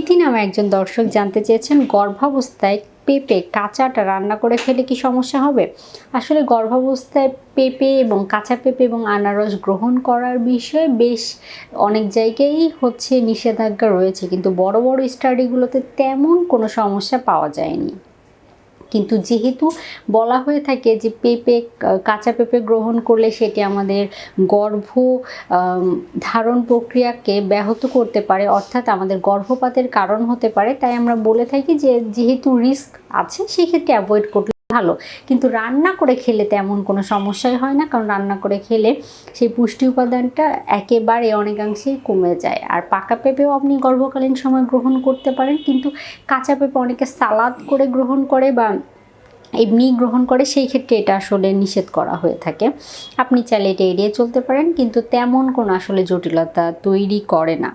প্রীতি নামে একজন দর্শক জানতে চেয়েছেন, গর্ভাবস্থায় পেঁপে কাঁচাটা রান্না করে খেলে কি সমস্যা হবে? আসলে গর্ভাবস্থায় পেঁপে এবং কাঁচা পেঁপে এবং আনারস গ্রহণ করার বিষয়ে বেশ অনেক জায়গায়ই হচ্ছে নিষেধাজ্ঞা রয়েছে, কিন্তু বড় বড় স্টাডিগুলোতে তেমন কোনো সমস্যা পাওয়া যায়নি। কিন্তু যেহেতু বলা হয়ে থাকে যে পেঁপে কাঁচা পেঁপে গ্রহণ করলে সেটি আমাদের গর্ভ ধারণ প্রক্রিয়াকে ব্যাহত করতে পারে, অর্থাৎ আমাদের গর্ভপাতের কারণ হতে পারে। তাই আমরা বলে থাকি যে যেহেতু রিস্ক আছে, সেক্ষেত্রে অ্যাভয়েড করলে ভালো। কিন্তু রান্না করে খেলে তেমন কোনো সমস্যাই হয় না, কারণ রান্না করে খেলে সেই পুষ্টি উপাদানটা একেবারে অনেকাংশেই কমে যায়। আর পাকা পেঁপেও আপনি গর্ভকালীন সময় গ্রহণ করতে পারেন, কিন্তু কাঁচা পেঁপে অনেকে সালাদ করে গ্রহণ করে বা এমনি গ্রহণ করে, সেই ক্ষেত্রে এটা আসলে নিষেধ করা হয়ে থাকে। আপনি চাইলে এটা এড়িয়ে চলতে পারেন, কিন্তু তেমন কোনো আসলে জটিলতা তৈরি করে না।